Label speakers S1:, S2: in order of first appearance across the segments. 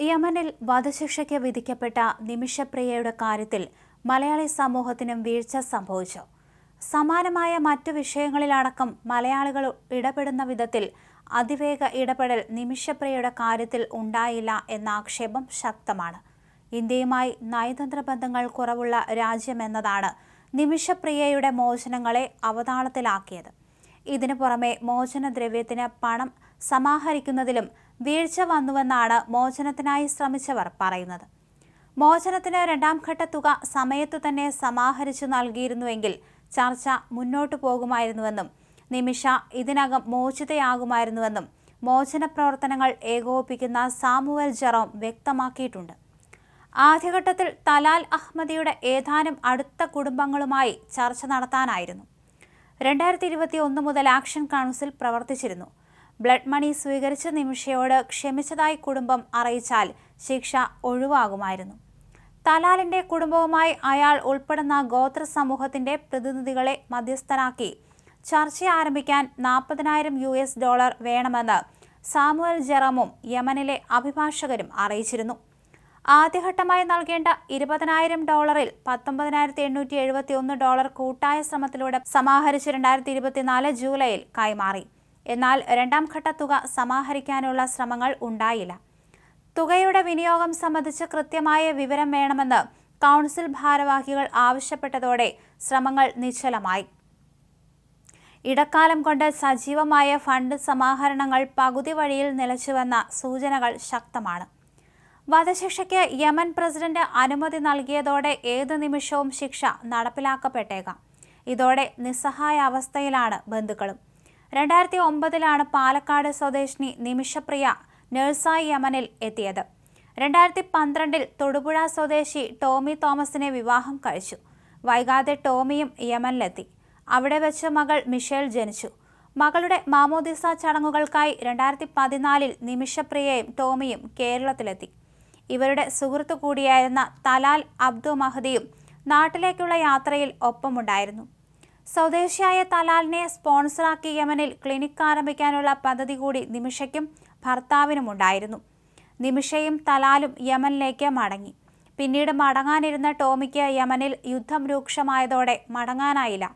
S1: യമനിൽ വധശിക്ഷയ്ക്ക് വിധിക്കപ്പെട്ട നിമിഷപ്രിയയുടെ കാര്യത്തിൽ മലയാളി സമൂഹത്തിനും വീഴ്ച സംഭവിച്ചു. സമാനമായ മറ്റു വിഷയങ്ങളിലടക്കം മലയാളികൾ ഇടപെടുന്ന വിധത്തിൽ അതിവേഗ ഇടപെടൽ നിമിഷപ്രിയയുടെ കാര്യത്തിൽ ഉണ്ടായില്ല എന്ന ആക്ഷേപം ശക്തമാണ്. ഇന്ത്യയുമായി നയതന്ത്ര ബന്ധങ്ങൾ കുറവുള്ള രാജ്യമെന്നതാണ് നിമിഷപ്രിയയുടെ മോചനങ്ങളെ അവതാളത്തിലാക്കിയത്. ഇതിനു പുറമെ മോചനദ്രവ്യത്തിന് പണം സമാഹരിക്കുന്നതിലും വീഴ്ച വന്നുവെന്നാണ് മോചനത്തിനായി ശ്രമിച്ചവർ പറയുന്നത്. മോചനത്തിന് രണ്ടാം ഘട്ട തുക സമയത്തു തന്നെ സമാഹരിച്ചു നൽകിയിരുന്നുവെങ്കിൽ ചർച്ച മുന്നോട്ടു പോകുമായിരുന്നുവെന്നും നിമിഷ ഇതിനകം മോചിതയാകുമായിരുന്നുവെന്നും മോചന പ്രവർത്തനങ്ങൾ ഏകോപിപ്പിക്കുന്ന സാമുവൽ ജെറോം വ്യക്തമാക്കിയിട്ടുണ്ട്. ആദ്യഘട്ടത്തിൽ തലാൽ അഹ്മദിയുടെ ഏതാനും അടുത്ത കുടുംബങ്ങളുമായി ചർച്ച നടത്താനായിരുന്നു. രണ്ടായിരത്തി ഇരുപത്തി ഒന്ന് മുതൽ ആക്ഷൻ കൗൺസിൽ പ്രവർത്തിച്ചിരുന്നു. ബ്ലഡ് മണി സ്വീകരിച്ച നിമിഷയോട് ക്ഷമിച്ചതായി കുടുംബം അറിയിച്ചാൽ ശിക്ഷ ഒഴിവാകുമായിരുന്നു. തലാലിന്റെ കുടുംബവുമായി അയാൾ ഉൾപ്പെടുന്ന ഗോത്ര സമൂഹത്തിന്റെ പ്രതിനിധികളെ മധ്യസ്ഥനാക്കി ചർച്ച ആരംഭിക്കാൻ നാൽപ്പതിനായിരം യു എസ് ഡോളർ വേണമെന്ന് സാമുവൽ ജെറമും യമനിലെ അഭിഭാഷകരും അറിയിച്ചിരുന്നു. ആദ്യഘട്ടമായി നൽകേണ്ട ഇരുപതിനായിരം ഡോളറിൽ പത്തൊമ്പതിനായിരത്തി എണ്ണൂറ്റി എഴുപത്തി ഒന്ന് ഡോളർ കൂട്ടായ ശ്രമത്തിലൂടെ സമാഹരിച്ച് രണ്ടായിരത്തി ഇരുപത്തിനാല് ജൂലൈയിൽ കൈമാറി. എന്നാൽ രണ്ടാം ഘട്ട തുക സമാഹരിക്കാനുള്ള ശ്രമങ്ങൾ ഉണ്ടായില്ല. തുകയുടെ വിനിയോഗം സംബന്ധിച്ച് കൃത്യമായ വിവരം വേണമെന്ന് കൗൺസിൽ ഭാരവാഹികൾ ആവശ്യപ്പെട്ടതോടെ ശ്രമങ്ങൾ നിശ്ചലമായി. ഇടക്കാലം കൊണ്ട് സജീവമായ ഫണ്ട് സമാഹരണങ്ങൾ പകുതി വഴിയിൽ നിലച്ചുവെന്ന സൂചനകൾ ശക്തമാണ്. വധശിക്ഷയ്ക്ക് യമൻ പ്രസിഡന്റ് അനുമതി നൽകിയതോടെ ഏതു നിമിഷവും ശിക്ഷ നടപ്പിലാക്കപ്പെട്ടേക്കാം. ഇതോടെ നിസ്സഹായ അവസ്ഥയിലാണ് ബന്ധുക്കളും. രണ്ടായിരത്തി ഒമ്പതിലാണ് പാലക്കാട് സ്വദേശിനി നിമിഷപ്രിയ നഴ്സായി യമനിൽ എത്തിയത്. രണ്ടായിരത്തി പന്ത്രണ്ടിൽ തൊടുപുഴ സ്വദേശി ടോമി തോമസിനെ വിവാഹം കഴിച്ചു. വൈകാതെ ടോമിയും യമനിലെത്തി. അവിടെ വെച്ച് മകൾ മിഷേൽ ജനിച്ചു. മകളുടെ മാമോദിസ ചടങ്ങുകൾക്കായി രണ്ടായിരത്തി പതിനാലിൽ നിമിഷപ്രിയയും ടോമിയും കേരളത്തിലെത്തി. ഇവരുടെ സുഹൃത്തു കൂടിയായിരുന്ന തലാൽ അബ്ദു മഹദിയും നാട്ടിലേക്കുള്ള യാത്രയിൽ ഒപ്പമുണ്ടായിരുന്നു. സ്വദേശിയായ തലാലിനെ സ്പോൺസറാക്കി യമനിൽ ക്ലിനിക് ആരംഭിക്കാനുള്ള പദ്ധതി കൂടി നിമിഷയ്ക്കും ഭർത്താവിനുമുണ്ടായിരുന്നു നിമിഷയും തലാലും യമനിലേക്ക് മടങ്ങി. പിന്നീട് മടങ്ങാനിരുന്ന ടോമിക്ക് യമനിൽ യുദ്ധം രൂക്ഷമായതോടെ മടങ്ങാനായില്ല.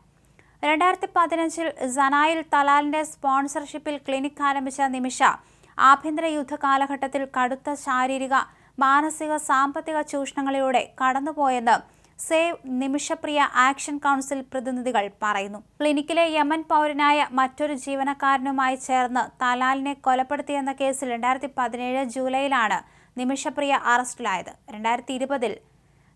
S1: രണ്ടായിരത്തി പതിനഞ്ചിൽ സനായിൽ തലാലിന്റെ സ്പോൺസർഷിപ്പിൽ ക്ലിനിക് ആരംഭിച്ച നിമിഷ ആഭ്യന്തര യുദ്ധ കാലഘട്ടത്തിൽ കടുത്ത ശാരീരിക മാനസിക സാമ്പത്തിക ചൂഷണങ്ങളിലൂടെ കടന്നുപോയെന്ന് സേവ് നിമിഷപ്രിയ ആക്ഷൻ കൗൺസിൽ പ്രതിനിധികൾ പറയുന്നു. ക്ലിനിക്കിലെ യമൻ പൗരനായ മറ്റൊരു ജീവനക്കാരനുമായി ചേർന്ന് തലാലിനെ കൊലപ്പെടുത്തിയെന്ന കേസിൽ രണ്ടായിരത്തി പതിനേഴ് ജൂലൈയിലാണ് നിമിഷപ്രിയ അറസ്റ്റിലായത്. രണ്ടായിരത്തി ഇരുപതിൽ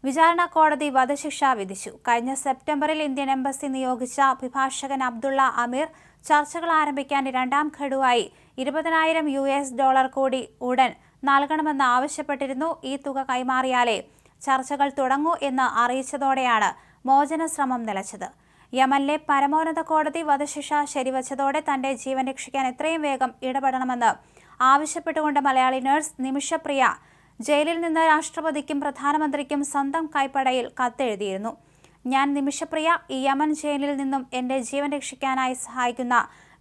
S1: വിചാരണ കോടതി വധശിക്ഷ വിധിച്ചു. കഴിഞ്ഞ സെപ്റ്റംബറിൽ ഇന്ത്യൻ എംബസി നിയോഗിച്ച അഭിഭാഷകൻ അബ്ദുള്ള അമീർ ചർച്ചകൾ ആരംഭിക്കാൻ രണ്ടാം ഘടുവായി ഇരുപതിനായിരം യു എസ് ഡോളർ കൂടി ഉടൻ നൽകണമെന്ന് ആവശ്യപ്പെട്ടിരുന്നു. ഈ തുക കൈമാറിയാലേ ചർച്ചകൾ തുടങ്ങൂ എന്ന് അറിയിച്ചതോടെയാണ് മോചന ശ്രമം നിലച്ചത്. യമനിലെ പരമോന്നത കോടതി വധശിക്ഷ ശരിവച്ചതോടെ തന്റെ ജീവൻ രക്ഷിക്കാൻ എത്രയും വേഗം ഇടപെടണമെന്ന് ആവശ്യപ്പെട്ടുകൊണ്ട് മലയാളി നഴ്സ് നിമിഷപ്രിയ ജയിലിൽ നിന്ന് രാഷ്ട്രപതിക്കും പ്രധാനമന്ത്രിക്കും സ്വന്തം കൈപ്പടയിൽ കത്തെഴുതിയിരുന്നു. ഞാൻ നിമിഷപ്രിയ ഈ യമൻ ജയിലിൽ നിന്നും എന്റെ ജീവൻ രക്ഷിക്കാനായി സഹായിക്കുന്ന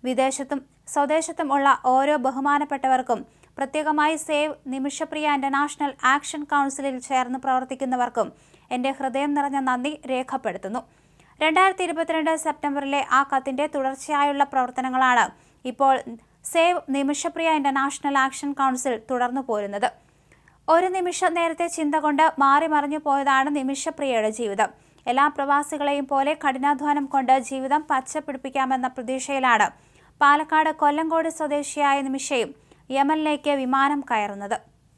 S1: വിദേശത്തും സ്വദേശത്തും ഉള്ള ഓരോ ബഹുമാനപ്പെട്ടവർക്കും പ്രത്യേകമായി സേവ് നിമിഷപ്രിയ ഇന്റർനാഷണൽ ആക്ഷൻ കൗൺസിലിൽ ചേർന്ന് പ്രവർത്തിക്കുന്നവർക്കും എന്റെ ഹൃദയം നിറഞ്ഞ നന്ദി രേഖപ്പെടുത്തുന്നു. രണ്ടായിരത്തി ഇരുപത്തിരണ്ട് സെപ്റ്റംബറിലെ ആ കത്തിന്റെ തുടർച്ചയായുള്ള പ്രവർത്തനങ്ങളാണ് ഇപ്പോൾ save Nimishapriya international action council തുടർന്നു പോരുന്നത്. ഒരു നിമിഷ നേരത്തെ ചിന്ത കൊണ്ട് മാറി മറിഞ്ഞു പോയതാണ് നിമിഷപ്രിയയുടെ ജീവിതം. എല്ലാ പ്രവാസികളെയും പോലെ കഠിനാധ്വാനം കൊണ്ട് ജീവിതം പച്ചപിടിപ്പിക്കാമെന്ന പ്രതീക്ഷയിലാണ് പാലക്കാട് കൊല്ലങ്കോട് സ്വദേശിയായ നിമിഷയും യമനിലേക്ക് വിമാനം കയറുന്നത്.